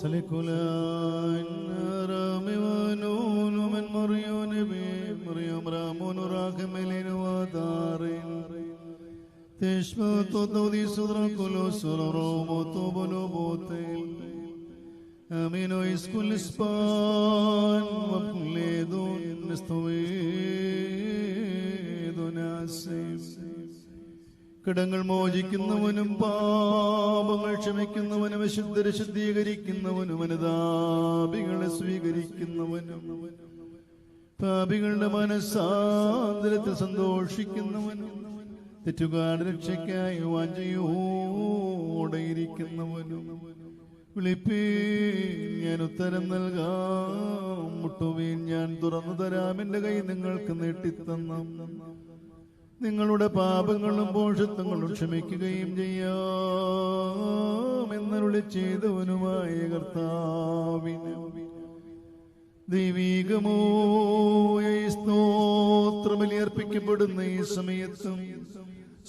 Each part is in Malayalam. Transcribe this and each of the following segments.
سلكولان رامي ونون من مريون بي مريم رامون راكم وطارين تشمت تودي صدر كل سرر وطوبل وبوتين امين ويسكن اسبان وكل കിടങ്ങൾ മോചിക്കുന്നവനും പാപങ്ങൾ ക്ഷമിക്കുന്നവനും ശുദ്ധരെ ശുദ്ധീകരിക്കുന്നവനും അനുതാപികളെ സ്വീകരിക്കുന്നവനും പാപികളുടെ മനസ്സാന്തരത്തിൽ സന്തോഷിക്കുന്നവനും തെറ്റുകാട് രക്ഷയ്ക്കായി വാഞ്ചയോടെയിരിക്കുന്നവനും. വിളിപ്പേ ഞാൻ ഉത്തരം നൽകാം. മുട്ടുവീൻ ഞാൻ തുറന്നു തരാം. എന്റെ കൈ നിങ്ങൾക്ക് നീട്ടിത്തന്നു. നിങ്ങളുടെ പാപങ്ങളും പോഷത്വങ്ങളും ക്ഷമിക്കുകയും ചെയ്യാം. എന്നരുളി ചെയ്തവനുമായ കർത്താവിന് ദൈവീകമോയ സ്തോത്രബലിയർപ്പിക്കപ്പെടുന്ന ഈ സമയത്തും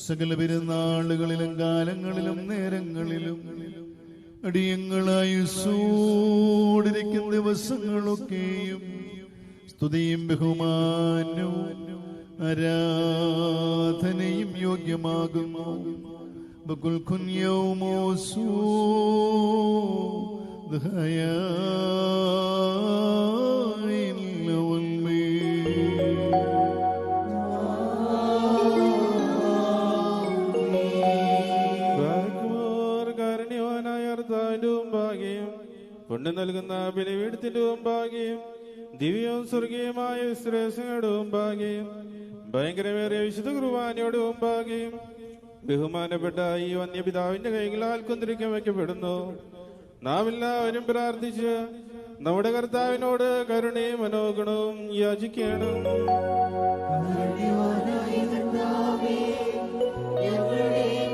സകല പെരുന്നാളുകളിലും കാലങ്ങളിലും നേരങ്ങളിലും അടിയങ്ങളായി സൂടിരിക്കുന്ന ദിവസങ്ങളൊക്കെയും സ്തുതിയും ബഹുമാനവും ആരാധനയും യോഗ്യമാകുന്നു. ബകുൽ കുഞ്ഞോമോസൂ ബാക്കുമാർ കാരുണ്യവാനായ കർത്താവിന്റെ മുമ്പാകെയും കൊണ്ട് നൽകുന്ന ബലിപീഠത്തിന്റെ മുമ്പാകെയും ദിവ്യവും സ്വർഗീയമായ വിശ്രേഷങ്ങളുടെ മുമ്പാകെയും ഭയങ്കരമേറിയ വിശുദ്ധ കുർബാനയോട് മുമ്പാകെയും ബഹുമാനപ്പെട്ട ഈ വന്യപിതാവിന്റെ കൈകളാൽ കുന്തിരിക്കാൻ വയ്ക്കപ്പെടുന്നു. നാം എല്ലാവരും പ്രാർത്ഥിച്ച് നമ്മുടെ കർത്താവിനോട് കരുണയും മനോഗുണവും യാചിക്കണം ഞങ്ങളുടെ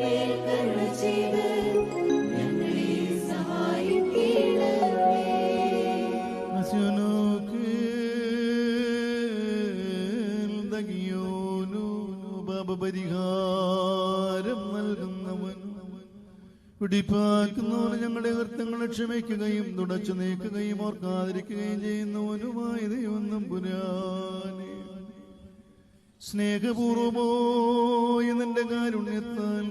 പരിഹാരം നൽകുന്നവൻ പിടിപ്പാക്കുന്നവന് ഞങ്ങളുടെ കൃത്യങ്ങളെ ക്ഷമിക്കുകയും തുടച്ചു നീക്കുകയും ഓർക്കാതിരിക്കുകയും ചെയ്യുന്നവനുമായ ദൈവം പുരാനെ സ്നേഹപൂർവമോയി നിന്റെ കാരുണ്യത്താൽ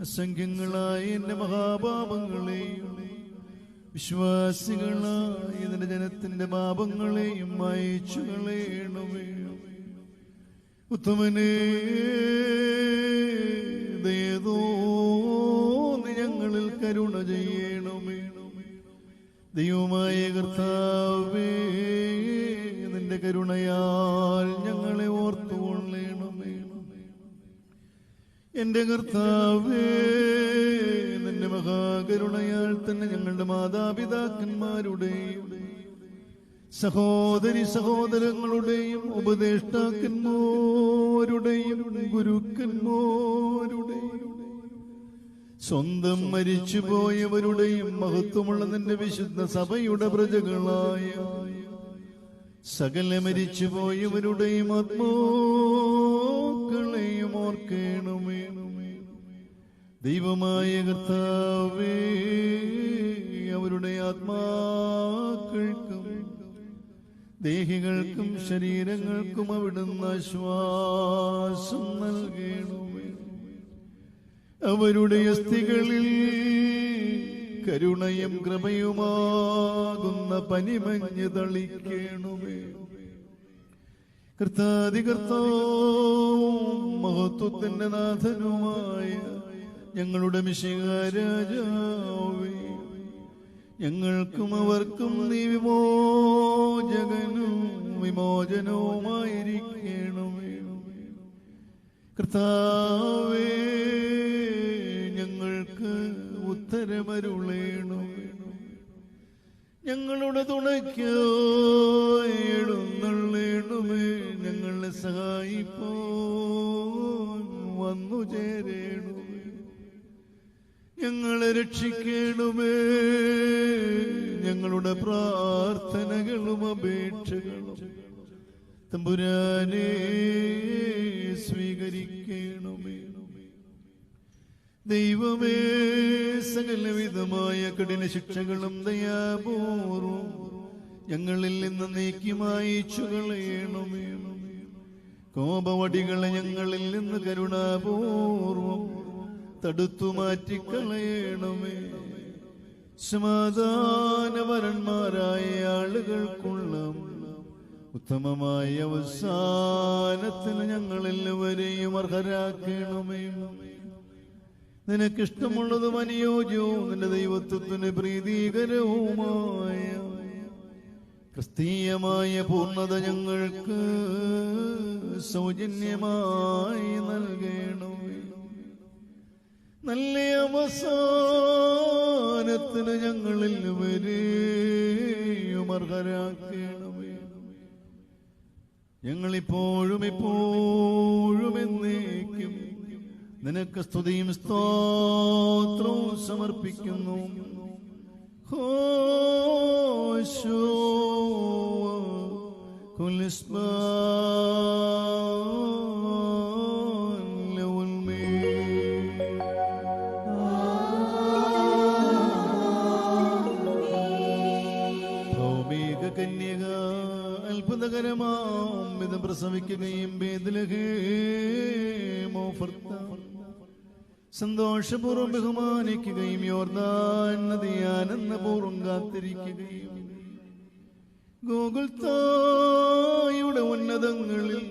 അസംഖ്യങ്ങളായ എന്റെ മഹാപാപങ്ങളെയും വിശ്വാസികളായ നിന്റെ ജനത്തിന്റെ പാപങ്ങളെയും അയച്ചു കളയണമേ ഉത്തമനെ ദയതോ നീ ഞങ്ങളിൽ കരുണ ചെയ്യണമേ. ദൈവമായ കർത്താവേ നിന്റെ കരുണയാൽ ഞങ്ങളെ ഓർത്തുകൊള്ളേണമേ. എന്റെ കർത്താവേ നിന്റെ മഹാകരുണയാൽ തന്നെ ഞങ്ങളുടെ മാതാപിതാക്കന്മാരുടെയും സഹോദരി സഹോദരങ്ങളുടെയും ഉപദേഷ്ടാക്കന്മാരുടെയും ഗുരുക്കന്മാരുടെയും സ്വന്തം മരിച്ചുപോയവരുടെയും മഹത്വമുള്ള നിന്റെ വിശുദ്ധ സഭയുടെ പ്രജകളായ സകല മരിച്ചുപോയവരുടെയും ആത്മാക്കളെയും ഓർക്കേണമേ. ദൈവമായ കർത്താവേ അവരുടെ ആത്മാക്കൾക്കും ദേഹികൾക്കും ശരീരങ്ങൾക്കും അവിടുന്ന് ആശ്വാസം നൽകണമേ. അവരുടെ അസ്ഥികളിൽ കരുണയും കൃപയുമാകുന്ന പനിമഞ്ഞ് തളിക്കണമേ. കർത്താതികർത്താവും മഹത്വത്തിന്റെ നാഥനുമായ ഞങ്ങളുടെ മിശികാരാജാവേ ഞങ്ങൾക്കും അവർക്കും നീ വിമോചകനും വിമോചനവുമായിരിക്കണമേ. കർത്താവേ ഞങ്ങൾക്ക് ഉത്തരമരുളേണമേ. ഞങ്ങളുടെ തുണയ്ക്ക് ഞങ്ങളെ സഹായിപ്പോ വന്നു ചേരേണമേ ഞങ്ങളെ രക്ഷിക്കണമേ. ഞങ്ങളുടെ പ്രാർത്ഥനകളും അപേക്ഷകളും തമ്പുരാനെ സ്വീകരിക്കണമേ. ദൈവമേ സകലവിധമായ കഠിന ശിക്ഷകളും ദയാപൂർവം ഞങ്ങളിൽ നിന്ന് നീക്കി മായിച്ചു കളയണമേ. കോപവടികളെ ഞങ്ങളിൽ നിന്ന് കരുണാപൂർവം തടുത്തു മാറ്റിക്കളയണമേ സമാധാനവരന്മാരായ ആളുകൾക്കുള്ള ഉത്തമമായ അവസാനത്തിന് ഞങ്ങളെല്ലാവരെയും അർഹരാക്കണമേ. നിനക്കിഷ്ടമുള്ളതും അനുയോജ്യവും നിന്റെ ദൈവത്വത്തിന് പ്രീതികരവുമായ ക്രിസ്തീയമായ പൂർണത ഞങ്ങൾക്ക് സൗജന്യമായി നൽകണമേ. നല്ല അവസാനത്തിന് ഞങ്ങളിൽ വരെയും അർഹരാക്കണമേ. ഞങ്ങളിപ്പോഴും ഇപ്പോഴും എന്നേക്കും നിനക്ക് സ്തുതിയും സ്തോത്രവും സമർപ്പിക്കുന്നു. ഹോശോ ഭൗമിക അത്ഭുതകരമാം ഇത് പ്രസവിക്കുകയും സന്തോഷപൂർവം ബഹുമാനിക്കുകയും യോർദാൻ നദി ആനന്ദപൂർവം കാത്തിരിക്കുകയും. ഗോകുൽത്തായുടെ ഉന്നതങ്ങളിൽ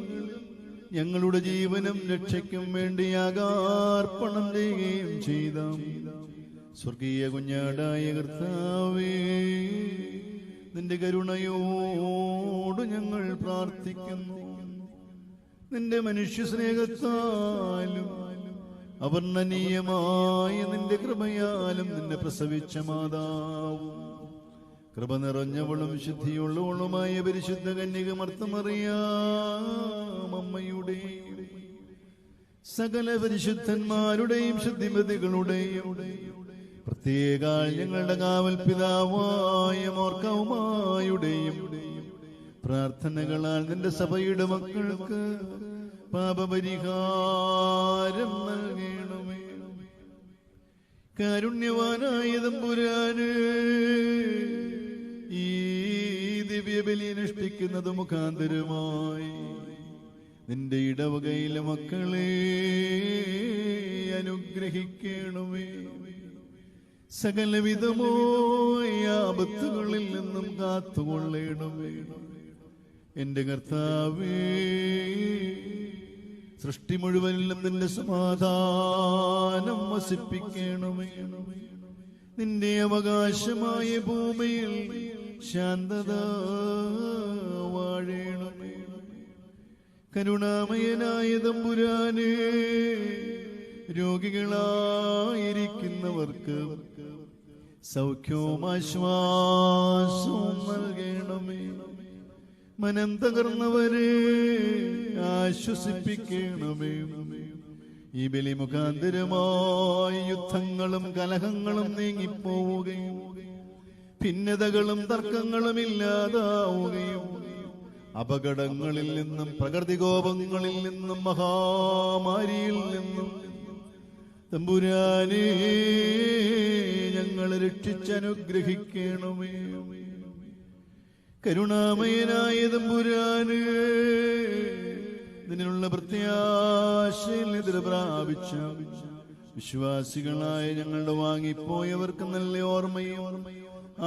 ഞങ്ങളുടെ ജീവനം രക്ഷയ്ക്കും വേണ്ടി ആകാർപ്പണം ചെയ്യുകയും ചെയ്ത. സ്വർഗീയ കുഞ്ഞാടായ കർത്താവേ നിന്റെ കരുണയോട് ഞങ്ങൾ പ്രാർത്ഥിക്കുന്നു. നിന്റെ മനുഷ്യ സ്നേഹത്താലും അവർണനീയമായ നിന്റെ കൃപയാലും നിന്നെ പ്രസവിച്ച മാതാവും. കൃപ നിറഞ്ഞവളും ശുദ്ധിയുള്ളവളുമായ പരിശുദ്ധ കന്യക മർത്തമറിയാം അമ്മയുടെയും സകല പരിശുദ്ധന്മാരുടെയും ശുദ്ധിമതികളുടെയും. പ്രത്യേക ഞങ്ങളുടെ കാവൽ പിതാവായ മോർക്കവുമായുടെയും പ്രാർത്ഥനകളാൽ നിന്റെ സഭയുടെ മക്കൾക്ക് പാപപരിഹാരം നൽകണമേ. കാരുണ്യവാനായ തമ്പുരാന് ഈ ദിവ്യബലി അനുഷ്ഠിക്കുന്നത് മുഖാന്തരമായി നിന്റെ ഇടവകയിലെ മക്കളെ അനുഗ്രഹിക്കണമേ. സകലവിധമോ ആപത്തുകളിൽ നിന്നും കാത്തുകൊള്ളണമേ. എന്റെ കർത്താവേ സൃഷ്ടി മുഴുവനിലും നിന്റെ സമാധാനം വസിപ്പിക്കണമേ. നിന്റെ അവകാശമായ ഭൂമിയിൽ ശാന്തത വാഴണമേ. കരുണാമയനായ തമ്പുരാനെ രോഗികളായിരിക്കുന്നവർക്ക് സൗഖ്യവും ആശ്വാസവും നൽകണമേ. മനം തകർന്നവരെ ആശ്വസിപ്പിക്കണമേ. ഈ ബലി മുഖാന്തരമായി യുദ്ധങ്ങളും കലഹങ്ങളും നീങ്ങിപ്പോവുകയും ഭിന്നതകളും തർക്കങ്ങളും ഇല്ലാതാവുകയും അപകടങ്ങളിൽ നിന്നും പ്രകൃതികോപങ്ങളിൽ നിന്നും മഹാമാരിയിൽ നിന്നും തമ്പുരാനെ ഞങ്ങളെ രക്ഷിച്ചനുഗ്രഹിക്കണമേ. കരുണാമയനായ തമ്പുരാന് ഇതിനുള്ള പ്രത്യാശയിൽ എതിര് പ്രാപിച്ച വിശ്വാസികളായ ഞങ്ങളുടെ വാങ്ങിപ്പോയവർക്ക് നല്ല ഓർമ്മയും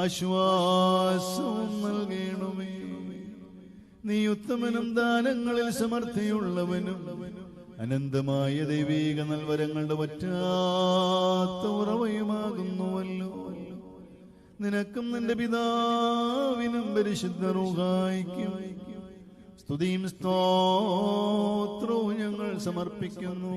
ആശ്വാസവും നൽകണമേ. നീ ഉത്തമനും ദാനങ്ങളിൽ സമർത്ഥിയുള്ളവനും അനന്തമായ ദൈവീക നൽവരങ്ങളുടെ പറ്റാത്ത ഉറവയുമാകുന്നുവല്ലോ. നിനക്കും നിന്റെ പിതാവിനും പരിശുദ്ധ റൂഹായിക്കും. സ്തുതിയും സ്തോത്രവും ഞങ്ങൾ സമർപ്പിക്കുന്നു.